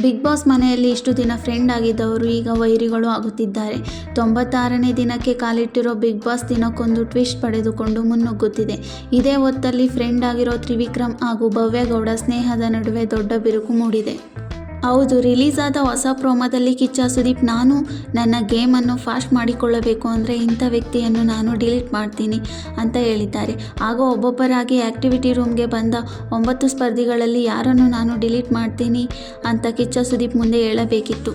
Big boss ಮನೆಯಲ್ಲಿ ಇಷ್ಟು ದಿನ ಫ್ರೆಂಡ್ ಆಗಿದ್ದವರು ಈಗ ವೈರಿಗಳು ಆಗುತ್ತಿದ್ದಾರೆ. ತೊಂಬತ್ತಾರನೇ ದಿನಕ್ಕೆ ಕಾಲಿಟ್ಟಿರೋ ಬಿಗ್ ಬಾಸ್ ದಿನಕ್ಕೊಂದು ಟ್ವಿಸ್ಟ್ ಪಡೆದುಕೊಂಡು ಮುನ್ನುಗ್ಗುತ್ತಿದೆ. ಇದೇ ಹೊತ್ತಲ್ಲಿ ಫ್ರೆಂಡ್ ಆಗಿರೋ ತ್ರಿವಿಕ್ರಮ್ ಹಾಗೂ ಭವ್ಯಗೌಡ ಸ್ನೇಹದ ನಡುವೆ ದೊಡ್ಡ ಬಿರುಕು ಮೂಡಿದೆ. ಹೌದು ರಿಲೀಸ್ ಆದ ಹೊಸ ಪ್ರೋಮೋದಲ್ಲಿ ಕಿಚ್ಚ ಸುದೀಪ್, ನಾನು ನನ್ನ ಗೇಮನ್ನು ಫಾಸ್ಟ್ ಮಾಡಿಕೊಳ್ಳಬೇಕು ಅಂದರೆ ಇಂಥ ವ್ಯಕ್ತಿಯನ್ನು ನಾನು ಡಿಲೀಟ್ ಮಾಡ್ತೀನಿ ಅಂತ ಹೇಳಿದ್ದಾರೆ. ಆಗ ಒಬ್ಬೊಬ್ಬರಾಗಿ ಆ್ಯಕ್ಟಿವಿಟಿ ರೂಮ್ಗೆ ಬಂದ ಒಂಬತ್ತು ಸ್ಪರ್ಧಿಗಳಲ್ಲಿ ಯಾರನ್ನು ನಾನು ಡಿಲೀಟ್ ಮಾಡ್ತೀನಿ ಅಂತ ಕಿಚ್ಚ ಸುದೀಪ್ ಮುಂದೆ ಹೇಳಬೇಕಿತ್ತು.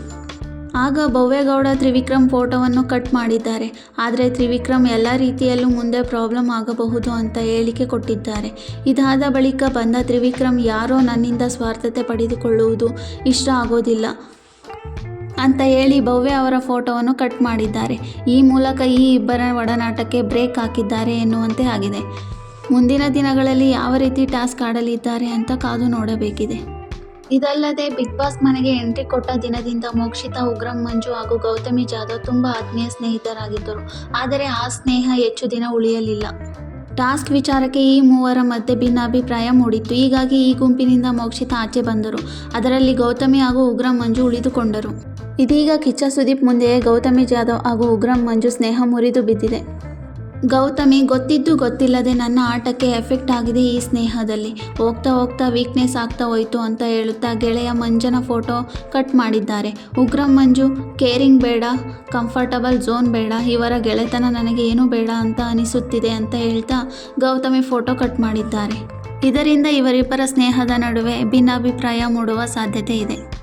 ಆಗ ಭವ್ಯಗೌಡ ತ್ರಿವಿಕ್ರಮ್ ಫೋಟೋವನ್ನು ಕಟ್ ಮಾಡಿದ್ದಾರೆ. ಆದರೆ ತ್ರಿವಿಕ್ರಮ್ ಎಲ್ಲ ರೀತಿಯಲ್ಲೂ ಮುಂದೆ ಪ್ರಾಬ್ಲಮ್ ಆಗಬಹುದು ಅಂತ ಹೇಳಿಕೆ ಕೊಟ್ಟಿದ್ದಾರೆ. ಇದಾದ ಬಳಿಕ ಬಂದ ತ್ರಿವಿಕ್ರಮ್ ಯಾರೋ ನನ್ನಿಂದ ಸ್ವಾರ್ಥತೆ ಪಡೆದುಕೊಳ್ಳುವುದು ಇಷ್ಟ ಆಗೋದಿಲ್ಲ ಅಂತ ಹೇಳಿ ಭವ್ಯ ಅವರ ಫೋಟೋವನ್ನು ಕಟ್ ಮಾಡಿದ್ದಾರೆ. ಈ ಮೂಲಕ ಈ ಇಬ್ಬರ ಒಡನಾಟಕ್ಕೆ ಬ್ರೇಕ್ ಹಾಕಿದ್ದಾರೆ ಎನ್ನುವಂತೆ ಆಗಿದೆ. ಮುಂದಿನ ದಿನಗಳಲ್ಲಿ ಯಾವ ರೀತಿ ಟಾಸ್ಕ್ ಆಡಲಿದ್ದಾರೆ ಅಂತ ಕಾದು ನೋಡಬೇಕಿದೆ. ಇದಲ್ಲದೆ ಬಿಗ್ ಬಾಸ್ ಮನೆಗೆ ಎಂಟ್ರಿ ಕೊಟ್ಟ ದಿನದಿಂದ ಮೋಕ್ಷಿತಾ ಉಗ್ರಂ ಮಂಜು ಹಾಗೂ ಗೌತಮಿ ಜಾಧವ್ ತುಂಬ ಆತ್ಮೀಯ ಸ್ನೇಹಿತರಾಗಿದ್ದರು. ಆದರೆ ಆ ಸ್ನೇಹ ಹೆಚ್ಚು ದಿನ ಉಳಿಯಲಿಲ್ಲ. ಟಾಸ್ಕ್ ವಿಚಾರಕ್ಕೆ ಈ ಮೂವರ ಮಧ್ಯೆ ಭಿನ್ನಾಭಿಪ್ರಾಯ ಮೂಡಿತ್ತು. ಹೀಗಾಗಿ ಈ ಗುಂಪಿನಿಂದ ಮೋಕ್ಷಿತಾ ಆಚೆ ಬಂದರು. ಅದರಲ್ಲಿ ಗೌತಮಿ ಹಾಗೂ ಉಗ್ರಂ ಮಂಜು ಉಳಿದುಕೊಂಡರು. ಇದೀಗ ಕಿಚ್ಚ ಸುದೀಪ್ ಮುಂದೆಯೇ ಗೌತಮಿ ಜಾಧವ್ ಹಾಗೂ ಉಗ್ರಂ ಮಂಜು ಸ್ನೇಹ ಮುರಿದು ಬಿದ್ದಿದೆ. ಗೌತಮಿ, ಗೊತ್ತಿದ್ದು ಗೊತ್ತಿಲ್ಲದೆ ನನ್ನ ಆಟಕ್ಕೆ ಎಫೆಕ್ಟ್ ಆಗಿದೆ ಈ ಸ್ನೇಹದಲ್ಲಿ. ಹೋಗ್ತಾ ಹೋಗ್ತಾ ವೀಕ್ನೆಸ್ ಆಗ್ತಾ ಹೋಯ್ತು ಅಂತ ಹೇಳುತ್ತಾ ಗೆಳೆಯ ಮಂಜನ ಫೋಟೋ ಕಟ್ ಮಾಡಿದ್ದಾರೆ. ಉಗ್ರಂ ಮಂಜು ಕೇರಿಂಗ್ ಬೇಡ ಕಂಫರ್ಟಬಲ್ ಝೋನ್ ಬೇಡ, ಇವರ ಗೆಳೆತನ ನನಗೆ ಏನೂ ಬೇಡ ಅಂತ ಅನಿಸುತ್ತಿದೆ ಅಂತ ಹೇಳ್ತಾ ಗೌತಮಿ ಫೋಟೋ ಕಟ್ ಮಾಡಿದ್ದಾರೆ. ಇದರಿಂದ ಇವರಿಬ್ಬರ ಸ್ನೇಹದ ನಡುವೆ ಭಿನ್ನಾಭಿಪ್ರಾಯ ಮೂಡುವ ಸಾಧ್ಯತೆ ಇದೆ.